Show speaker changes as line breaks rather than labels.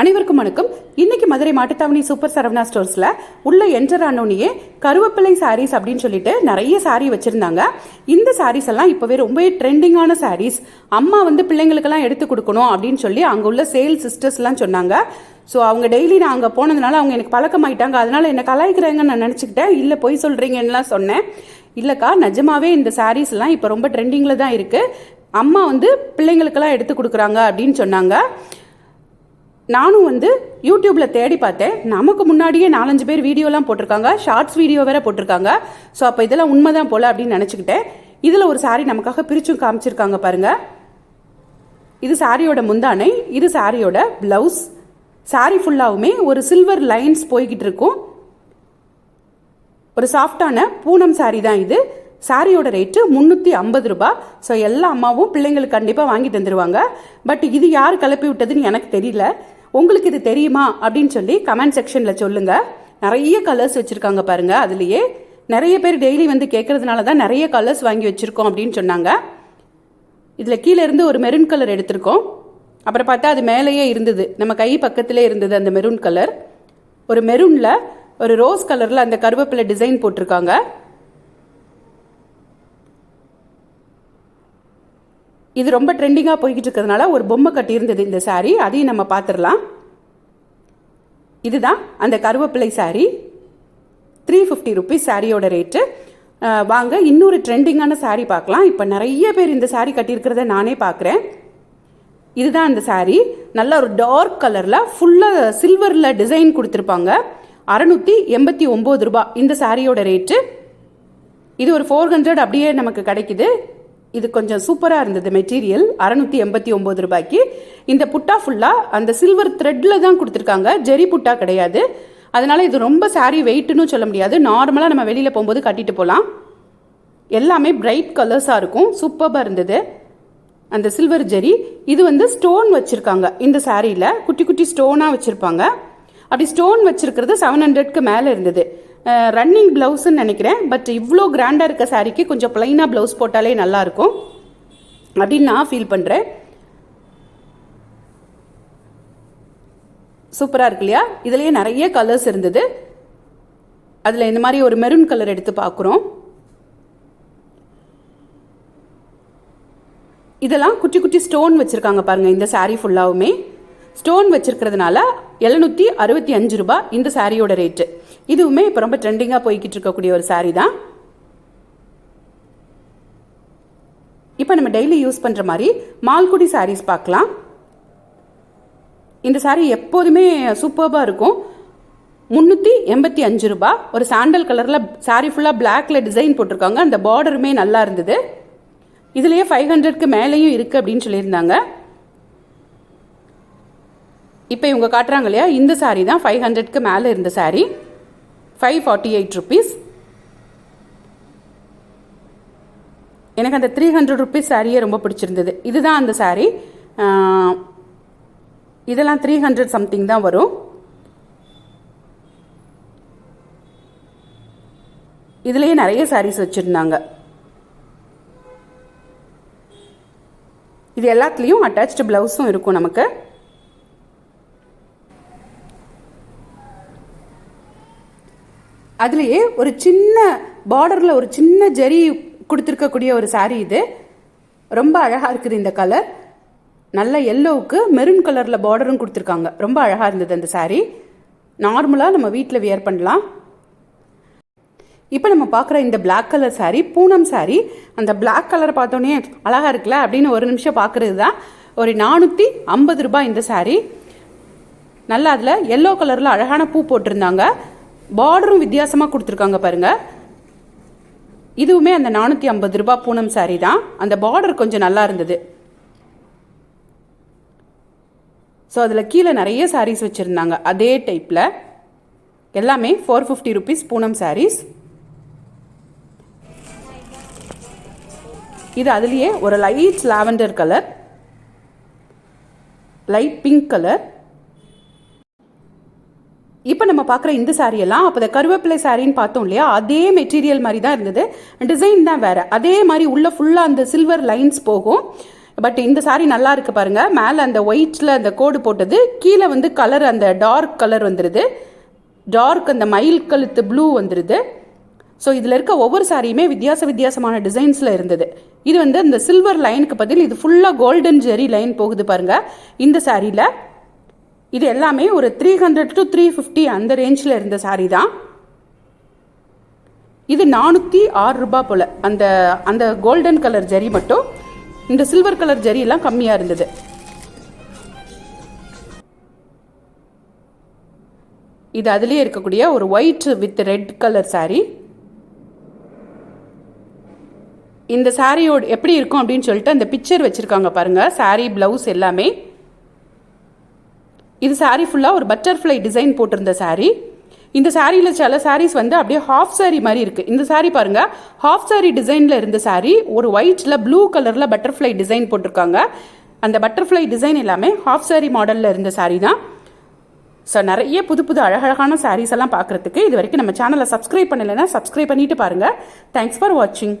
அனைவருக்கும் வணக்கம். இன்னைக்கு மதுரை மாட்டுத்தாவணி சூப்பர் சரவணா ஸ்டோர்ஸில் உள்ள என்டர் ஆனோனியே கருவேப்பிலை சாரீஸ் அப்படின்னு சொல்லிட்டு நிறைய சாரீ வச்சுருந்தாங்க. இந்த சாரீஸ் எல்லாம் இப்போவே ரொம்பவே ட்ரெண்டிங்கான சாரீஸ் அம்மா வந்து பிள்ளைங்களுக்கெல்லாம் எடுத்து கொடுக்கணும் அப்படின்னு சொல்லி அங்கே உள்ள சேல் சிஸ்டர்ஸ்லாம் சொன்னாங்க. ஸோ அவங்க டெய்லி நான் அங்கே போனதுனால அவங்க எனக்கு பழக்கமாயிட்டாங்க. அதனால் என்னை கலாய்க்கிறாங்கன்னு நான் நினச்சிக்கிட்டேன். இல்லை பொய் சொல்கிறீங்கன்னுலாம் சொன்னேன். இல்லைக்கா நிஜமாவே இந்த சாரீஸ்லாம் இப்போ ரொம்ப ட்ரெண்டிங்கில் தான் இருக்குது அம்மா வந்து பிள்ளைங்களுக்கெல்லாம் எடுத்து கொடுக்குறாங்க அப்படின்னு சொன்னாங்க. நானும் வந்து யூடியூப்பில் தேடி பார்த்தேன். நமக்கு முன்னாடியே நாலஞ்சு பேர் வீடியோலாம் போட்டிருக்காங்க. ஷார்ட்ஸ் வீடியோ வேற போட்டிருக்காங்க. ஸோ அப்போ இதெல்லாம் உண்மைதான் போல அப்படின்னு நினச்சிக்கிட்டேன். இதில் ஒரு சாரி நமக்காக பிரிச்சும் காமிச்சிருக்காங்க பாருங்க. இது சாரியோட முந்தானை இது சாரியோட பிளவுஸ் சாரி ஃபுல்லாகவுமே ஒரு சில்வர் லைன்ஸ் போய்கிட்டு இருக்கும். ஒரு சாஃப்டான பூனம் சாரி தான் இது. சாரியோட ரேட்டு முந்நூற்றி ஐம்பது ரூபாய் ஸோ எல்லா அம்மாவும் பிள்ளைங்களுக்கு கண்டிப்பாக வாங்கி தந்துருவாங்க. பட் இது யார் கிளப்பி விட்டதுன்னு எனக்கு தெரியல. உங்களுக்கு இது தெரியுமா அப்படின்னு சொல்லி கமெண்ட் செக்ஷனில் சொல்லுங்கள் நிறைய கலர்ஸ் வச்சுருக்காங்க பாருங்கள் அதுலேயே நிறைய பேர் டெய்லி வந்து கேட்கறதுனால தான் நிறைய கலர்ஸ் வாங்கி வச்சுருக்கோம் அப்படின்னு சொன்னாங்க. இதில் கீழே இருந்து ஒரு மெரூன் கலர் எடுத்திருக்கோம். அப்புறம் பார்த்தா அது மேலேயே இருந்தது. நம்ம கை பக்கத்திலே இருந்தது அந்த மெரூன் கலர் ஒரு மெரூனில் ஒரு ரோஸ் கலரில் அந்த கருவேப்பிலை டிசைன் போட்டிருக்காங்க. இது ரொம்ப ட்ரெண்டிங்காக போய்கிட்டு இருக்கிறதுனால ஒரு பொம்மை கட்டியிருந்தது இந்த saree. அதையும் நம்ம பார்த்துடலாம். இதுதான் அந்த கருவேப்பிலை saree. த்ரீ ஃபிஃப்டி ருபீஸ் சாரியோட ரேட்டு வாங்க இன்னொரு ட்ரெண்டிங்கான saree பார்க்கலாம். இப்போ நிறைய பேர் இந்த saree கட்டியிருக்கிறத நானே பார்க்குறேன். இதுதான் அந்த saree. நல்ல ஒரு டார்க் கலரில் ஃபுல்லாக சில்வரில் டிசைன் கொடுத்துருப்பாங்க. அறநூற்றி எண்பத்தி ஒம்பது ரூபாய் இந்த சாரியோட ரேட்டு இது ஒரு ஃபோர் ஹண்ட்ரட் அப்படியே நமக்கு கிடைக்குது. இது கொஞ்சம் சூப்பராக இருந்தது மெட்டீரியல் அறநூற்றி எண்பத்தி ஒம்பது ரூபாய்க்கு. இந்த புட்டா ஃபுல்லாக அந்த சில்வர் த்ரெட்டில் தான் கொடுத்துருக்காங்க. ஜெரி புட்டா கிடையாது. அதனால் இது ரொம்ப saree வெயிட்டுன்னு சொல்ல முடியாது. நார்மலாக நம்ம வெளியில் போகும்போது கட்டிட்டு போகலாம் எல்லாமே பிரைட் கலர்ஸாக இருக்கும். சூப்பராக இருந்தது. அந்த சில்வர் ஜெரி. இது வந்து ஸ்டோன் வச்சுருக்காங்க. இந்த சாரியில் குட்டி குட்டி ஸ்டோனாக வச்சுருப்பாங்க. அப்படி ஸ்டோன் வச்சிருக்கிறது செவன் ஹண்ட்ரட்க்கு மேலே இருந்தது. ரன்னிங் ப்ளவுஸ்ன்னு நினைக்கிறேன். பட் இவ்வளோ கிராண்டாக இருக்க சாரிக்கு கொஞ்சம் ப்ளைனாக ப்ளவுஸ் போட்டாலே நல்லாயிருக்கும் அப்படின்னு நான் ஃபீல் பண்ணுறேன் சூப்பராக இருக்கு இல்லையா? இதுலேயே நிறைய கலர்ஸ் இருந்தது. அதில் இந்த மாதிரி ஒரு மெரூன் கலர் எடுத்து பார்க்குறோம். இதெல்லாம் குட்டி குட்டி ஸ்டோன் வச்சுருக்காங்க பாருங்கள் இந்த சாரீ ஃபுல்லாவுமே ஸ்டோன் வச்சிருக்கிறதுனால எழுநூற்றி அறுபத்தி அஞ்சு ரூபாய் இந்த சாரியோட ரேட்டு இதுவுமே இப்போ ரொம்ப ட்ரெண்டிங்காக போய்கிட்டு இருக்கக்கூடிய ஒரு saree தான். இப்போ நம்ம டெய்லி யூஸ் பண்ணுற மாதிரி மால்குடி சாரீஸ் பார்க்கலாம். இந்த சாரீ எப்போதுமே சூப்பர்பாக இருக்கும். முந்நூற்றி எண்பத்தி அஞ்சு ரூபா. ஒரு சாண்டல் கலரில் சாரீ ஃபுல்லாக பிளாக்ல டிசைன் போட்டிருக்காங்க. அந்த பார்டருமே நல்லா இருந்தது. இதுலேயே ஃபைவ் ஹண்ட்ரட்க்கு மேலேயும் இருக்குது அப்படின்னு சொல்லியிருந்தாங்க. இப்போ இவங்க காட்டுறாங்க இல்லையா? இந்த சாரீ தான் ஃபைவ் ஹண்ட்ரட்க்கு மேலே இருந்த sari five forty eight rupees எனக்கு அந்த த்ரீ ஹண்ட்ரட் ருபீஸ் சாரியே ரொம்ப பிடிச்சிருந்தது. இதுதான் அந்த சாரீ இதெல்லாம் த்ரீ ஹண்ட்ரட் சம்திங் தான் வரும். இதுலேயே நிறைய சாரீஸ் வச்சுருந்தாங்க. இது எல்லாத்துலேயும் அட்டாச்டு ப்ளவுஸும் இருக்கும் நமக்கு. அதுலேயே ஒரு சின்ன பார்டரில் ஒரு சின்ன ஜரி கொடுத்துருக்கக்கூடிய ஒரு சாரீ இது. ரொம்ப அழகாக இருக்குது இந்த கலர் நல்ல எல்லோவுக்கு மெரூன் கலரில் பார்டரும் கொடுத்துருக்காங்க. ரொம்ப அழகாக இருந்தது அந்த சாரீ நார்மலாக நம்ம வீட்டில் வியர் பண்ணலாம். இப்போ நம்ம பார்க்குற இந்த black colour saree Poonam saree. அந்த பிளாக் கலரை பார்த்தோன்னே அழகாக இருக்குல்ல அப்படின்னு ஒரு நிமிஷம் பார்க்குறது தான் ஒரு நானூற்றி ஐம்பது ரூபாய் இந்த சாரீ நல்லா அதில் எல்லோ கலரில் அழகான பூ போட்டிருந்தாங்க. பார்டரும் வித்தியாசமாக கொடுத்துருக்காங்க பாருங்கள் இதுவுமே அந்த நானூற்றி ஐம்பது ரூபாய் பூனம் சாரீ தான். அந்த பார்டர் கொஞ்சம் நல்லா இருந்தது. ஸோ அதில் கீழே நிறைய சாரீஸ் வச்சுருந்தாங்க. அதே டைப்பில் எல்லாமே four fifty rupees Poonam saris இது அதுலேயே ஒரு light lavender colour light pink colour இப்போ நம்ம பார்க்குற இந்த saree எல்லாம் அப்போ கருவேப்பிலை சாரின்னு பார்த்தோம் இல்லையா? அதே மெட்டீரியல் மாதிரி தான் இருந்தது டிசைன் தான் வேறு. அதே மாதிரி உள்ளே ஃபுல்லாக அந்த சில்வர் லைன்ஸ் போகும். பட் இந்த saree நல்லா இருக்கு பாருங்க. மேலே அந்த ஒயிட்டில் அந்த கோடு போட்டது. கீழே வந்து கலர் அந்த டார்க் கலர் வந்துடுது டார்க் அந்த மயில் கழுத்து ப்ளூ வந்துடுது ஸோ இதில் இருக்க ஒவ்வொரு சாரியுமே வித்தியாச வித்தியாசமான டிசைன்ஸில் இருந்தது. இது வந்து அந்த சில்வர் லைனுக்கு பதில் இது ஃபுல்லாக கோல்டன் ஜெரி லைன் போகுது பாருங்கள் இந்த சாரியில் இது எல்லாமே ஒரு three hundred to three fifty அந்த ரேஞ்சில் இருந்த சாரீ தான். இது நானூற்றி ஆறு ரூபாய் போல். அந்த அந்த கோல்டன் கலர் ஜரி மட்டும் இந்த சில்வர் கலர் ஜரியெல்லாம் கம்மியாக இருந்தது. இது அதுலேயே இருக்கக்கூடிய ஒரு white with red colour sari இந்த சாரியோட எப்படி இருக்கும் அப்படின்னு சொல்லிட்டு அந்த பிக்சர் வச்சுருக்காங்க பாருங்கள் சாரீ ப்ளவுஸ் எல்லாமே. இது சாரீ ஃபுல்லாக ஒரு பட்டர்ஃப்ளை டிசைன் போட்டிருந்த சாரீ இந்த சாரியில் சில சாரீஸ் வந்து அப்படியே ஹாஃப் சாரீ மாதிரி இருக்குது இந்த சாரீ பாருங்க ஹாஃப் சாரீ டிசைனில் இருந்த சாரீ ஒரு ஒயிட்டில் ப்ளூ கலரில் பட்டர்ஃப்ளை டிசைன் போட்டிருக்காங்க. அந்த பட்டர்ஃப்ளை டிசைன் எல்லாமே ஹாஃப் சாரீ மாடலில் இருந்த சாரீ தான். ஸோ நிறைய புது புது அழகழகான சாரீஸ் எல்லாம் பார்க்குறதுக்கு இது வரைக்கும் நம்ம சேனலை சப்ஸ்கிரைப் பண்ணலைன்னா சப்ஸ்கிரைப் பண்ணிட்டு பாருங்கள் தேங்க்ஸ் ஃபார் வாட்சிங்